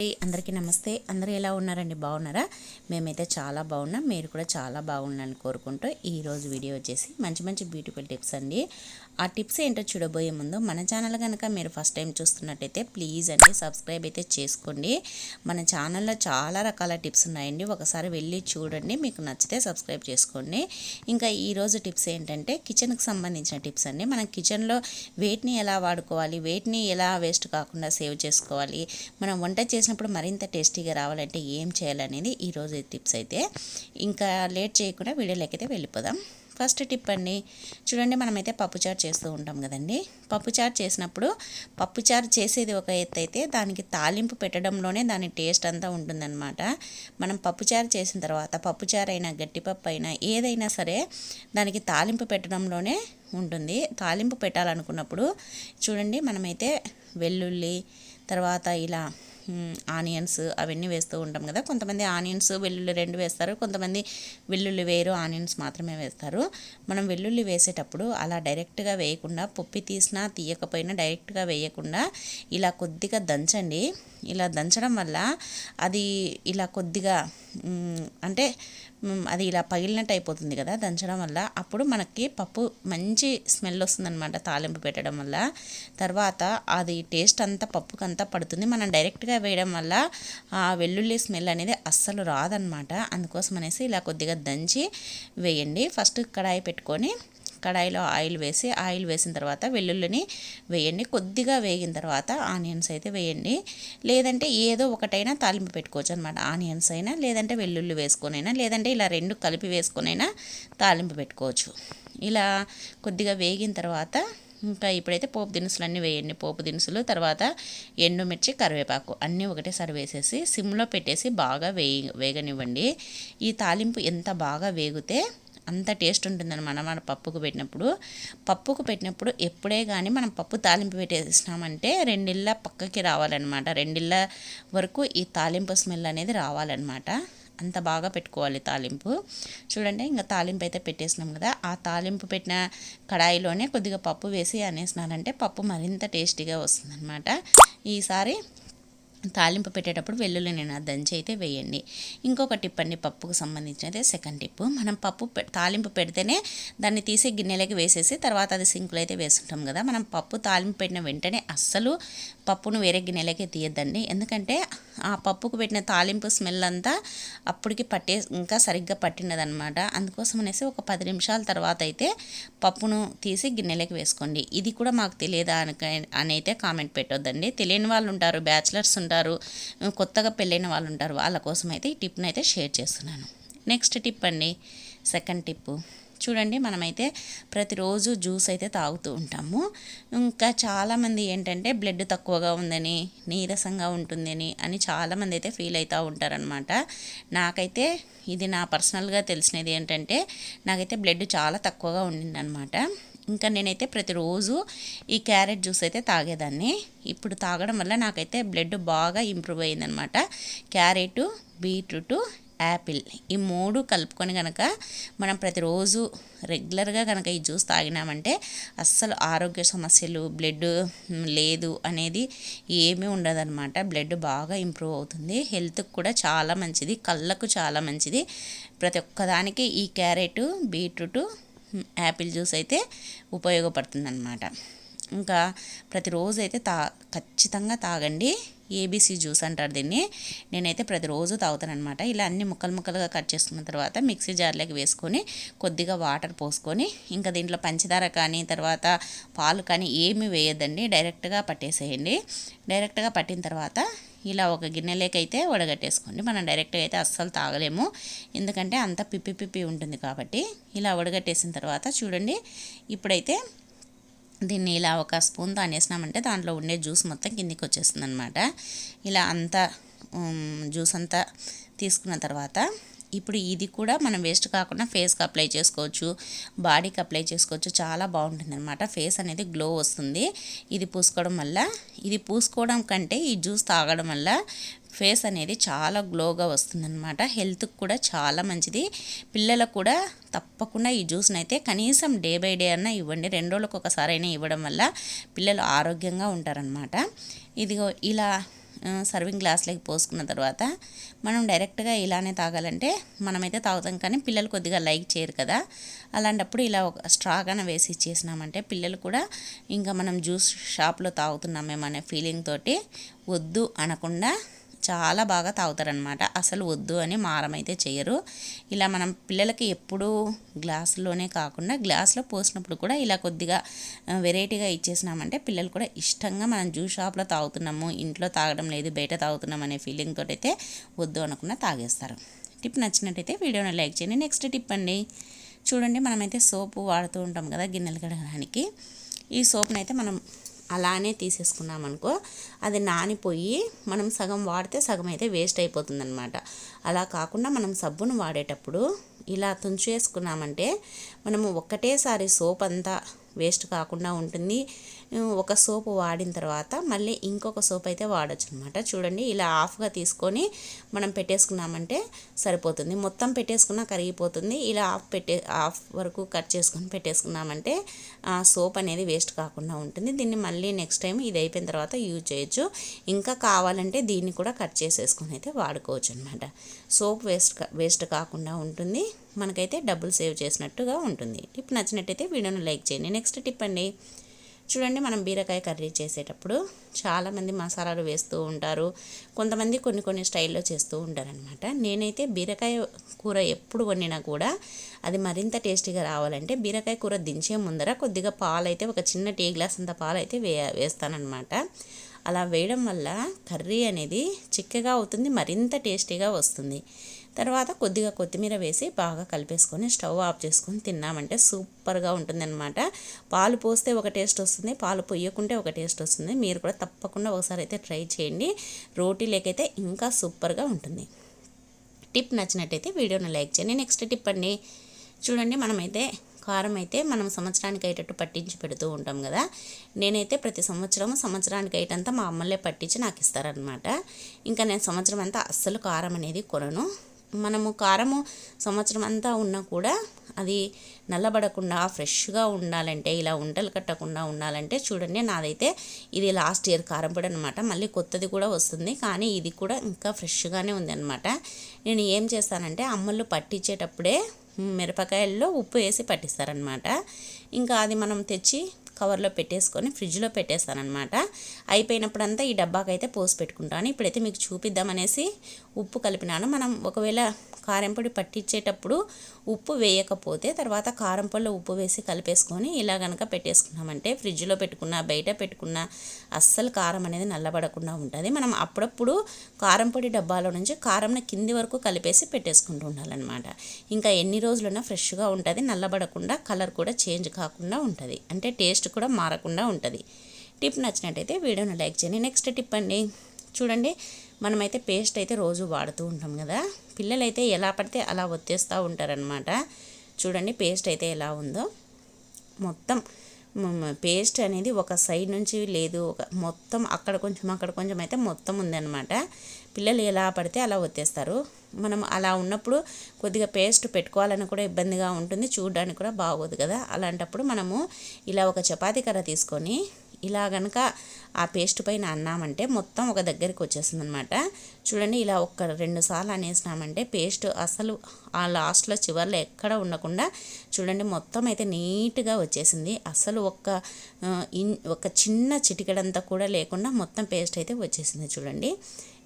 అందరికీ నమస్తే. అందరూ ఎలా ఉన్నారండి? బాగున్నారా? మేమైతే చాలా బాగున్నాం. మీరు కూడా చాలా బాగున్నారని కోరుకుంటూ ఈరోజు వీడియో వచ్చేసి మంచి మంచి బ్యూటిఫుల్ టిప్స్ అండి. ఆ టిప్స్ ఏంటో చూడబోయే ముందు మన ఛానల్ కనుక మీరు ఫస్ట్ టైం చూస్తున్నట్టయితే ప్లీజ్ అండి సబ్స్క్రైబ్ అయితే చేసుకోండి. మన ఛానల్లో చాలా రకాల టిప్స్ ఉన్నాయండి. ఒకసారి వెళ్ళి చూడండి. మీకు నచ్చితే సబ్స్క్రైబ్ చేసుకోండి. ఇంకా ఈరోజు టిప్స్ ఏంటంటే కిచెన్కి సంబంధించిన టిప్స్ అండి. మనం కిచెన్లో వెయిట్ని ఎలా వాడుకోవాలి? వెయిట్ని ఎలా వేస్ట్ కాకుండా సేవ్ చేసుకోవాలి? మనం వంట చేసినప్పుడు మరింత టేస్టీగా రావాలంటే ఏం చేయాలనేది ఈరోజు టిప్స్ అయితే. ఇంకా లేట్ చేయకుండా వీడియోలోకైతే అయితే వెళ్ళిపోదాం. ఫస్ట్ టిప్ అండి చూడండి మనమైతే పప్పుచారు చేస్తూ ఉంటాం కదండి. పప్పుచారు చేసినప్పుడు పప్పుచారు చేసేది ఒక ఎత్తు అయితే దానికి తాలింపు పెట్టడంలోనే దాని టేస్ట్ అంతా ఉంటుందన్నమాట. మనం పప్పుచారు చేసిన తర్వాత పప్పుచారు అయినా గట్టిపప్పు అయినా ఏదైనా సరే దానికి తాలింపు పెట్టడంలోనే ఉంటుంది. తాలింపు పెట్టాలనుకున్నప్పుడు చూడండి మనమైతే వెల్లుల్లి తర్వాత ఇలా ఆనియన్స్ అవన్నీ వేస్తూ ఉంటాం కదా. కొంతమంది ఆనియన్స్ వెల్లుల్లి రెండు వేస్తారు కొంతమంది వెల్లుల్లి వేరు ఆనియన్స్ మాత్రమే వేస్తారు. మనం వెల్లుల్లి వేసేటప్పుడు అలా డైరెక్ట్గా వేయకుండా పొప్పి తీసినా తీయకపోయినా డైరెక్ట్గా వేయకుండా ఇలా కొద్దిగా దంచండి. ఇలా దంచడం వల్ల అది ఇలా కొద్దిగా అంటే అది ఇలా పగిలినట్టు అయిపోతుంది కదా దంచడం వల్ల. అప్పుడు మనకి పప్పు మంచి స్మెల్ వస్తుందన్నమాట తాలింపు పెట్టడం వల్ల. తర్వాత అది టేస్ట్ అంతా పప్పుకి అంతా పడుతుంది. మనం డైరెక్ట్గా వేయడం వల్ల ఆ వెల్లుల్లి స్మెల్ అనేది అస్సలు రాదనమాట అందుకోసం అనేసి ఇలా కొద్దిగా దంచి వేయండి. ఫస్ట్ కడాయి పెట్టుకొని కడాయిలో ఆయిల్ వేసి ఆయిల్ వేసిన తర్వాత వెల్లుల్లిని వేయండి. కొద్దిగా వేగిన తర్వాత ఆనియన్స్ అయితే వేయండి. లేదంటే ఏదో ఒకటైనా తాలింపు పెట్టుకోవచ్చు అనమాట ఆనియన్స్ అయినా లేదంటే వెల్లుల్లి వేసుకొనైనా లేదంటే ఇలా రెండు కలిపి వేసుకొనైనా తాలింపు పెట్టుకోవచ్చు. ఇలా కొద్దిగా వేగిన తర్వాత ఇంకా ఇప్పుడైతే పోపు దినుసులు అన్నీ వేయండి. పోపు దినుసులు తర్వాత ఎండుమిర్చి కరివేపాకు అన్నీ ఒకటేసారి వేసేసి సిమ్లో పెట్టేసి బాగా వేయి వేగనివ్వండి. ఈ తాలింపు ఎంత బాగా వేగితే అంత టేస్ట్ ఉంటుందన్నమాట. మన పప్పుకు పెట్టినప్పుడు. పప్పుకు పెట్టినప్పుడు ఎప్పుడే కానీ మనం పప్పు తాలింపు పెట్టేసినామంటే రెండిళ్ళ పక్కకి రావాలన్నమాట. రెండిళ్ళ వరకు ఈ తాలింపు స్మెల్ అనేది రావాలన్నమాట. అంత బాగా పెట్టుకోవాలి తాలింపు. చూడండి ఇంకా తాలింపు అయితే పెట్టేసినాం కదా. ఆ తాలింపు పెట్టిన కడాయిలోనే కొద్దిగా పప్పు వేసి అనేసినానంటే పప్పు మరింత టేస్టీగా వస్తుందన్నమాట. ఈసారి తాలింపు పెట్టేటప్పుడు వెల్లుల్లి నేను దంచి అయితే వేయండి. ఇంకొక టిప్ అండి పప్పుకు సంబంధించినది సెకండ్ టిప్ మనం పప్పు తాలింపు పెడితేనే దాన్ని తీసి గిన్నెలకి వేసేసి తర్వాత అది సింకులో అయితే వేస్తుంటాం కదా. మనం పప్పు తాలింపు పెట్టిన వెంటనే అస్సలు పప్పును వేరే గిన్నెలకే తీయద్దండి. ఎందుకంటే ఆ పప్పుకు పెట్టిన తాలింపు స్మెల్ అంతా అప్పటికి పట్టే ఇంకా సరిగ్గా పట్టినదనమాట అందుకోసం అనేసి ఒక పది నిమిషాల తర్వాత అయితే పప్పును తీసి గిన్నెలోకి వేసుకోండి. ఇది కూడా మాకు తెలియదా అని అయితే కామెంట్ పెట్టొద్దండి. తెలియని వాళ్ళు ఉంటారు బ్యాచిలర్స్ ఉంటారు కొత్తగా పెళ్ళైన వాళ్ళు ఉంటారు. వాళ్ళ కోసం అయితే ఈ టిప్ను అయితే షేర్ చేస్తున్నాను. నెక్స్ట్ టిప్ అండి. Second tip. చూడండి మనమైతే ప్రతిరోజు జ్యూస్ అయితే తాగుతూ ఉంటాము. ఇంకా చాలామంది ఏంటంటే బ్లడ్ తక్కువగా ఉందని నీరసంగా ఉంటుందని అని చాలామంది అయితే ఫీల్ అవుతూ ఉంటారనమాట నాకైతే ఇది నా పర్సనల్గా తెలిసినది ఏంటంటే నాకైతే బ్లడ్ చాలా తక్కువగా ఉండిందనమాట ఇంకా నేనైతే ప్రతిరోజు ఈ క్యారెట్ జ్యూస్ అయితే తాగేదాన్ని. ఇప్పుడు తాగడం వల్ల నాకైతే బ్లడ్ బాగా ఇంప్రూవ్ అయిందనమాట క్యారెట్ బీట్రూట్ యాపిల్ ఈ మూడు కలుపుకొని కనుక మనం ప్రతిరోజు రెగ్యులర్గా కనుక ఈ జ్యూస్ తాగినామంటే అస్సలు ఆరోగ్య సమస్యలు బ్లడ్ లేదు అనేది ఏమీ ఉండదన్నమాట. బ్లడ్ బాగా ఇంప్రూవ్ అవుతుంది. హెల్త్కి కూడా చాలా మంచిది. కళ్ళకు చాలా మంచిది. ప్రతి ఒక్కదానికి ఈ క్యారెట్ బీట్రూట్ యాపిల్ జ్యూస్ అయితే ఉపయోగపడుతుందన్నమాట. ఇంకా ప్రతిరోజు అయితే తా ఖచ్చితంగా తాగండి. ఏబీసీ జ్యూస్ అంటారు దీన్ని. నేనైతే ప్రతిరోజు తాగుతాను అనమాట ఇలా అన్ని ముక్కలు ముక్కలుగా కట్ చేసుకున్న తర్వాత మిక్సీ జార్లోకి వేసుకొని కొద్దిగా వాటర్ పోసుకొని ఇంకా దీంట్లో పంచదార కానీ తర్వాత పాలు కానీ ఏమి వేయద్దండి. డైరెక్ట్గా పట్టేసేయండి. డైరెక్ట్గా పట్టిన తర్వాత ఇలా ఒక గిన్నెలేకైతే వడగట్టేసుకోండి. మనం డైరెక్ట్గా అయితే అస్సలు తాగలేము. ఎందుకంటే అంత పిప్పి పిప్పి ఉంటుంది కాబట్టి ఇలా వడగట్టేసిన తర్వాత చూడండి ఇప్పుడైతే దీన్ని ఇలా ఒక స్పూన్తో అనేసినామంటే దాంట్లో ఉండే జ్యూస్ మొత్తం కిందికి వచ్చేస్తుంది అనమాట ఇలా అంతా జ్యూస్ అంతా తీసుకున్న తర్వాత ఇప్పుడు ఇది కూడా మనం వేస్ట్ కాకుండా ఫేస్కి అప్లై చేసుకోవచ్చు బాడీకి అప్లై చేసుకోవచ్చు. చాలా బాగుంటుంది అనమాట ఫేస్ అనేది గ్లో వస్తుంది. ఇది పూసుకోవడం వల్ల ఇది పూసుకోవడం కంటే ఈ జ్యూస్ తాగడం వల్ల ఫేస్ అనేది చాలా గ్లోగా వస్తుందన్నమాట. హెల్త్కి కూడా చాలా మంచిది. పిల్లలకు కూడా తప్పకుండా ఈ జ్యూస్ని అయితే కనీసం డే బై డే అన్నా ఇవ్వండి. రెండు రోజులకు ఒకసారి అయినా ఇవ్వడం వల్ల పిల్లలు ఆరోగ్యంగా ఉంటారనమాట ఇదిగో ఇలా సర్వింగ్ గ్లాస్లోకి పోసుకున్న తర్వాత మనం డైరెక్ట్గా ఇలానే తాగాలంటే మనమైతే తాగుతాం కానీ పిల్లలు కొద్దిగా లైక్ చేయరు కదా. అలాంటప్పుడు ఇలా ఒక స్ట్రాగానే వేసి ఇచ్చేసినామంటే పిల్లలు కూడా ఇంకా మనం జ్యూస్ షాప్లో తాగుతున్నామేమనే ఫీలింగ్ తోటి వద్దు అనకుండా చాలా బాగా తాగుతారనమాట అసలు వద్దు అని మారం అయితే చేయరు ఇలా మనం పిల్లలకి ఎప్పుడూ గ్లాసులోనే కాకుండా గ్లాస్లో పోసినప్పుడు కూడా ఇలా కొద్దిగా వెరైటీగా ఇచ్చేసినామంటే పిల్లలు కూడా ఇష్టంగా మనం జ్యూస్ షాప్లో తాగుతున్నాము ఇంట్లో తాగడం లేదు బయట తాగుతున్నాం అనే ఫీలింగ్ తోటి అయితే వద్దు అనుకున్నా తాగేస్తారు. టిప్ నచ్చినట్టయితే వీడియోని లైక్ చేయండి. నెక్స్ట్ టిప్ అండి చూడండి మనమైతే సోపు వాడుతూ ఉంటాం కదా గిన్నెలు కడగడానికి. ఈ సోప్ని అయితే మనం అలానే తీసేసుకున్నాం అనుకో అది నానిపోయి మనం సగం వాడితే సగం అయితే వేస్ట్ అయిపోతుంది అనమాట అలా కాకుండా మనం సబ్బును వాడేటప్పుడు ఇలా తుంచేసుకున్నామంటే మనము ఒక్కటేసారి సోప్ అంతా వేస్ట్ కాకుండా ఉంటుంది. ఒక సోపు వాడిన తర్వాత మళ్ళీ ఇంకొక సోప్ అయితే వాడచ్చు అనమాట చూడండి ఇలా ఆఫ్గా తీసుకొని మనం పెట్టేసుకున్నామంటే సరిపోతుంది. మొత్తం పెట్టేసుకున్నా కరిగిపోతుంది. ఇలా ఆఫ్ పెట్టే ఆఫ్ వరకు కట్ చేసుకొని పెట్టేసుకున్నామంటే సోప్ అనేది వేస్ట్ కాకుండా ఉంటుంది. దీన్ని మళ్ళీ నెక్స్ట్ టైం ఇది అయిపోయిన తర్వాత యూజ్ చేయొచ్చు. ఇంకా కావాలంటే దీన్ని కూడా కట్ చేసేసుకొని అయితే వాడుకోవచ్చు అనమాట సోప్ వేస్ట్ వేస్ట్ కాకుండా ఉంటుంది. మనకైతే డబ్బులు సేవ్ చేసినట్టుగా ఉంటుంది. టిప్ నచ్చినట్టయితే వీడియోను లైక్ చేయండి. నెక్స్ట్ టిప్ అండి. చూడండి మనం బీరకాయ కర్రీ చేసేటప్పుడు చాలామంది మసాలాలు వేస్తూ ఉంటారు. కొంతమంది కొన్ని కొన్ని స్టైల్లో చేస్తూ ఉంటారనమాట నేనైతే బీరకాయ కూర ఎప్పుడు వండినా కూడా అది మరింత టేస్టీగా రావాలంటే బీరకాయ కూర దించే ముందర కొద్దిగా పాలైతే ఒక చిన్న టీ గ్లాస్ అంత పాలైతే వే వేస్తానన్నమాట. అలా వేయడం వల్ల కర్రీ అనేది చిక్కగా అవుతుంది మరింత టేస్టీగా వస్తుంది. తర్వాత కొద్దిగా కొత్తిమీర వేసి బాగా కలిపేసుకొని స్టవ్ ఆఫ్ చేసుకొని తిన్నామంటే సూపర్గా ఉంటుందన్నమాట. పాలు పోస్తే ఒక టేస్ట్ వస్తుంది పాలు పొయ్యకుంటే ఒక టేస్ట్ వస్తుంది. మీరు కూడా తప్పకుండా ఒకసారి అయితే ట్రై చేయండి. రోటీ లేకైతే ఇంకా సూపర్గా ఉంటుంది. టిప్ నచ్చినట్టయితే వీడియోని లైక్ చేయండి. నెక్స్ట్ టిప్ అండి చూడండి మనమైతే కారం అయితే మనం సంవత్సరానికి అయ్యేటట్టు పట్టించి పెడుతూ ఉంటాం కదా. నేనైతే ప్రతి సంవత్సరం సంవత్సరానికి అయ్యేటంతా మా అమ్మలే పట్టించి నాకు ఇస్తారనమాట ఇంకా నేను సంవత్సరం అంతా అస్సలు కారం అనేది కొనను. మనము కారము సంవత్సరం అంతా ఉన్నా కూడా అది నల్లబడకుండా ఫ్రెష్గా ఉండాలంటే ఇలా ఉంటలు కట్టకుండా ఉండాలంటే చూడండి నాదైతే ఇది లాస్ట్ ఇయర్ కారం పొడి అనమాట మళ్ళీ కొత్తది కూడా వస్తుంది కానీ ఇది కూడా ఇంకా ఫ్రెష్గానే ఉంది అనమాట నేను ఏం చేస్తానంటే అమ్మలు పట్టించేటప్పుడే మిరపకాయల్లో ఉప్పు వేసి పట్టిస్తారనమాట ఇంకా అది మనం తెచ్చి కవర్లో పెట్టేసుకొని ఫ్రిడ్జ్లో పెట్టేస్తానమాట అయిపోయినప్పుడంతా ఈ డబ్బాకైతే పోసి పెట్టుకుంటాను. ఇప్పుడైతే మీకు చూపిద్దామనేసి ఉప్పు కలిపినాను. మనం ఒకవేళ కారంపొడి పట్టించేటప్పుడు ఉప్పు వేయకపోతే తర్వాత కారంపొడిలో ఉప్పు వేసి కలిపేసుకొని ఇలా కనుక పెట్టేసుకున్నామంటే ఫ్రిడ్జ్లో పెట్టుకున్న బయట పెట్టుకున్న అస్సలు కారం అనేది నల్లబడకుండా ఉంటుంది. మనం అప్పుడప్పుడు కారంపొడి డబ్బాలో నుంచి కారంని కింది వరకు కలిపేసి పెట్టేసుకుంటూ ఉండాలన్నమాట. ఇంకా ఎన్ని రోజులున్నా ఫ్రెష్గా ఉంటుంది నల్లబడకుండా కలర్ కూడా చేంజ్ కాకుండా ఉంటుంది. అంటే టేస్ట్ కూడా మారకుండా ఉంటుంది. టిప్ నచ్చినట్టయితే వీడియోను లైక్ చేయండి. నెక్స్ట్ టిప్ అండి. చూడండి మనమైతే పేస్ట్ అయితే రోజు వాడుతూ ఉంటాం కదా. పిల్లలైతే ఎలా పడితే అలా ఒత్తేస్తూ ఉంటారనమాట చూడండి పేస్ట్ అయితే ఎలా ఉందో. మొత్తం పేస్ట్ అనేది ఒక సైడ్ నుంచి లేదు ఒక మొత్తం అక్కడ కొంచెం అక్కడ కొంచెం అయితే మొత్తం ఉందన్నమాట. పిల్లలు ఎలా పడితే అలా వచ్చేస్తారు మనం అలా ఉన్నప్పుడు కొద్దిగా పేస్ట్ పెట్టుకోవాలని కూడా ఇబ్బందిగా ఉంటుంది చూడడానికి కూడా బాగోదు కదా. అలాంటప్పుడు మనము ఇలా ఒక చపాతీ కర్ర తీసుకొని ఇలా కనుక ఆ పేస్ట్ పైన అన్నామంటే మొత్తం ఒక దగ్గరికి వచ్చేస్తుంది అనమాట చూడండి ఇలా ఒక్క రెండు సార్లు అనేసినామంటే పేస్ట్ అసలు ఆ లాస్ట్లో చివర్లో ఎక్కడ ఉండకుండా చూడండి మొత్తం అయితే నీట్గా వచ్చేసింది. అసలు ఒక్క ఇన్ ఒక చిన్న చిటికెడంతా కూడా లేకుండా మొత్తం పేస్ట్ అయితే వచ్చేసింది చూడండి.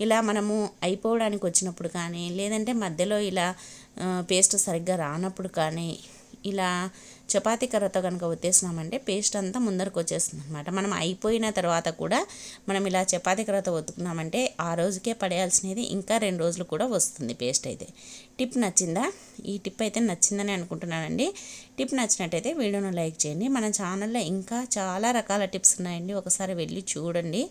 ఇలా మనము అయిపోవడానికి వచ్చినప్పుడు కానీ లేదంటే మధ్యలో ఇలా పేస్ట్ సరిగ్గా రానప్పుడు కానీ ఇలా చపాతీ కర్రతో కనుక ఒత్తేసినామంటే పేస్ట్ అంతా ముందరకు వచ్చేస్తుంది అనమాట మనం అయిపోయిన తర్వాత కూడా మనం ఇలా చపాతీ కర్రతో ఒత్తుకున్నామంటే ఆ రోజుకే పడేయాల్సినది ఇంకా రెండు రోజులు కూడా వస్తుంది పేస్ట్ అయితే. టిప్ నచ్చిందా? ఈ టిప్ అయితే నచ్చిందని అనుకుంటున్నానండి. టిప్ నచ్చినట్టయితే వీడియోను లైక్ చేయండి. మన ఛానల్లో ఇంకా చాలా రకాల టిప్స్ ఉన్నాయండి. ఒకసారి వెళ్ళి చూడండి.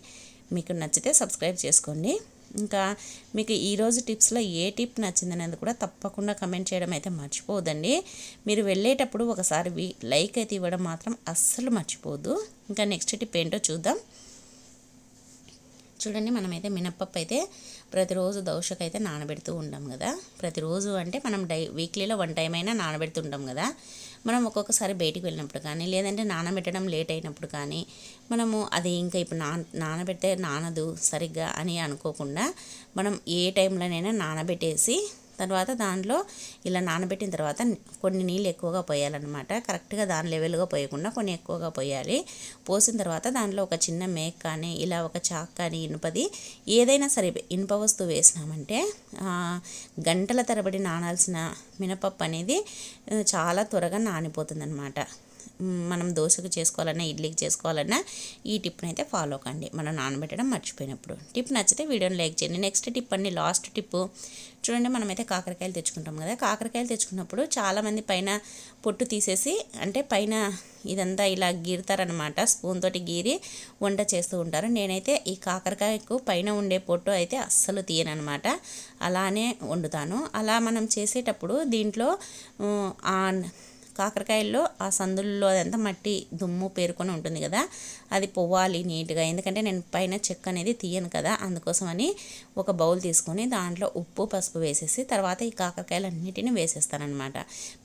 మీకు నచ్చితే సబ్స్క్రైబ్ చేసుకోండి. ఇంకా మీకు ఈరోజు టిప్స్లో ఏ టిప్ నచ్చిందనేది కూడా తప్పకుండా కమెంట్ చేయడం అయితే మర్చిపోదండి మీరు వెళ్ళేటప్పుడు ఒకసారి లైక్ అయితే ఇవ్వడం మాత్రం అస్సలు మర్చిపోదు ఇంకా నెక్స్ట్ టిప్ ఏంటో చూద్దాం. చూడండి మనమైతే మినప్పప్పు అయితే ప్రతిరోజు దోశకైతే నానబెడుతూ ఉంటాం కదా. ప్రతిరోజు అంటే మనం డై వీక్లీలో వన్ టైం అయినా నానబెడుతుంటాం కదా. మనం ఒక్కొక్కసారి బయటికి వెళ్ళినప్పుడు కానీ లేదంటే నానబెట్టడం లేట్ అయినప్పుడు కానీ మనము అది ఇంకా ఇప్పుడు నా నానబెడితే నానదు సరిగ్గా అని అనుకోకుండా మనం ఏ టైంలోనైనా నానబెట్టేసి తర్వాత దాంట్లో ఇలా నానబెట్టిన తర్వాత కొన్ని నీళ్ళు ఎక్కువగా పోయాలన్నమాట. కరెక్ట్గా దాని లెవెల్గా పోయకుండా కొన్ని ఎక్కువగా పోయాలి. పోసిన తర్వాత దాంట్లో ఒక చిన్న మేక్ కానీ ఇలా ఒక చాక్ కానీ ఇనుపది ఏదైనా సరే ఇనుప వస్తువు వేసినామంటే గంటల తరబడి నానాల్సిన మినపప్పు అనేది చాలా త్వరగా నానిపోతుంది అనమాట మనం దోశకు చేసుకోవాలన్నా ఇడ్లీకి చేసుకోవాలన్నా ఈ టిప్ని అయితే ఫాలో కండి. మనం నానబెట్టడం మర్చిపోయినప్పుడు. టిప్ నచ్చితే వీడియోని లైక్ చేయండి. నెక్స్ట్ టిప్ అండి లాస్ట్ టిప్. చూడండి మనమైతే కాకరకాయలు తెచ్చుకుంటాం కదా. కాకరకాయలు తెచ్చుకున్నప్పుడు చాలామంది పైన పొట్టు తీసేసి అంటే పైన ఇదంతా ఇలా గీరుతారనమాట స్పూన్ తోటి గీరి వంట చేస్తూ ఉంటారు. నేనైతే ఈ కాకరకాయకు పైన ఉండే పొట్టు అయితే అస్సలు తీయనమాట అలానే వండుతాను. అలా మనం చేసేటప్పుడు దీంట్లో కాకరకాయల్లో ఆ సందుల్లో అదంతా మట్టి దుమ్ము పేరుకొని ఉంటుంది కదా అది పోవాలి నీట్గా. ఎందుకంటే నేను పైన చెక్క అనేది తీయను కదా అందుకోసమని ఒక బౌల్ తీసుకొని దాంట్లో ఉప్పు పసుపు వేసేసి తర్వాత ఈ కాకరకాయలు అన్నిటిని వేసేస్తానమాట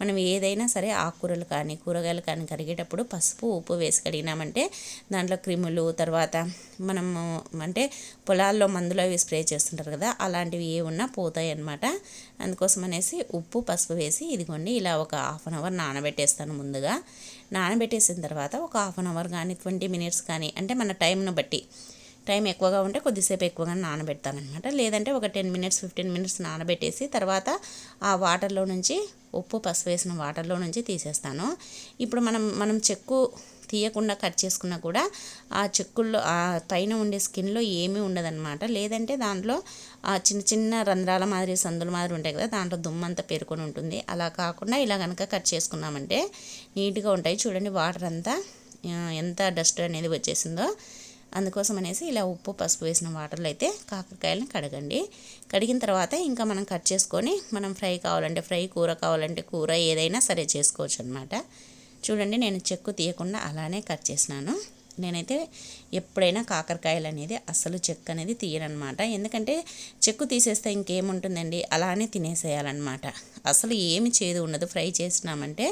మనం ఏదైనా సరే ఆకుకూరలు కానీ కూరగాయలు కానీ కరిగేటప్పుడు పసుపు ఉప్పు వేసి కడిగినామంటే దాంట్లో క్రిములు తర్వాత మనము అంటే పొలాల్లో మందులు అవి స్ప్రే చేస్తుంటారు కదా అలాంటివి ఏ ఉన్నా పోతాయి అన్నమాట. అందుకోసం అనేసి ఉప్పు పసుపు వేసి ఇదిగోండి ఇలా ఒక హాఫ్ అన్ అవర్ నానబెట్టేస్తాను ముందుగా. నానబెట్టేసిన తర్వాత ఒక హాఫ్ అన్ అవర్ కానీ ట్వంటీ మినిట్స్ కానీ అంటే మన టైంను బట్టి టైం ఎక్కువగా ఉంటే కొద్దిసేపు ఎక్కువగా నానబెడతాను అనమాట లేదంటే ఒక టెన్ మినిట్స్ ఫిఫ్టీన్ మినిట్స్ నానబెట్టేసి తర్వాత ఆ వాటర్లో నుంచి ఉప్పు పసుపు వేసిన వాటర్లో నుంచి తీసేస్తాను. ఇప్పుడు మనం మనం చెక్కు తీయకుండా కట్ చేసుకున్నా కూడా ఆ చెక్కుల్లో ఆ పైన ఉండే స్కిన్లో ఏమీ ఉండదన్నమాట. లేదంటే దాంట్లో ఆ చిన్న చిన్న రంధ్రాల మాదిరి సందుల మాదిరి ఉంటాయి కదా దాంట్లో దుమ్మంతా పేరుకొని ఉంటుంది. అలా కాకుండా ఇలా కనుక కట్ చేసుకున్నామంటే నీట్గా ఉంటాయి. చూడండి వాటర్ అంతా ఎంత డస్ట్ అనేది వచ్చేసిందో. అందుకోసం అనేసి ఇలా ఉప్పు పసుపు వేసిన వాటర్లో అయితే కాకరకాయలను కడగండి. కడిగిన తర్వాత ఇంకా మనం కట్ చేసుకొని మనం ఫ్రై కావాలంటే ఫ్రై కూర కావాలంటే కూర ఏదైనా సరే చేసుకోవచ్చు అనమాట చూడండి నేను చెక్కు తీయకుండా అలానే కట్ చేసినాను. నేనైతే ఎప్పుడైనా కాకరకాయలు అనేది అసలు చెక్కు అనేది తీయనమాట ఎందుకంటే చెక్కు తీసేస్తే ఇంకేముంటుందండి? అలానే తినేసేయాలన్నమాట అసలు ఏమి చేదు ఉండదు. ఫ్రై చేసినామంటే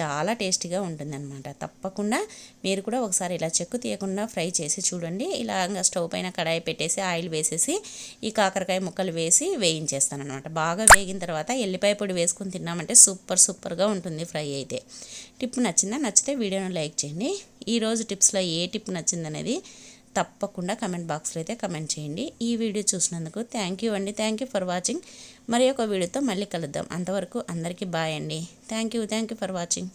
చాలా టేస్టీగా ఉంటుందన్నమాట తప్పకుండా మీరు కూడా ఒకసారి ఇలా చెక్కు తీయకుండా ఫ్రై చేసి చూడండి. ఇలా స్టవ్ పైన కడాయి పెట్టేసి ఆయిల్ వేసేసి ఈ కాకరకాయ ముక్కలు వేసి వేయించేస్తానమాట బాగా వేగిన తర్వాత ఎల్లిపాయ పొడి వేసుకుని తిన్నామంటే సూపర్ సూపర్గా ఉంటుంది ఫ్రై అయితే. టిప్ నచ్చిందా? నచ్చితే వీడియోను లైక్ చేయండి. ఈరోజు టిప్స్లో ఏ టిప్ నచ్చిందనేది తప్పకుండా కమెంట్ బాక్స్లో అయితే కమెంట్ చేయండి. ఈ వీడియో చూసినందుకు థ్యాంక్ యూ అండి. Thank you for watching. మరి ఒక వీడియోతో మళ్ళీ కలుద్దాం. అంతవరకు అందరికీ బాయ్ అండి. Thank you. Thank you for watching.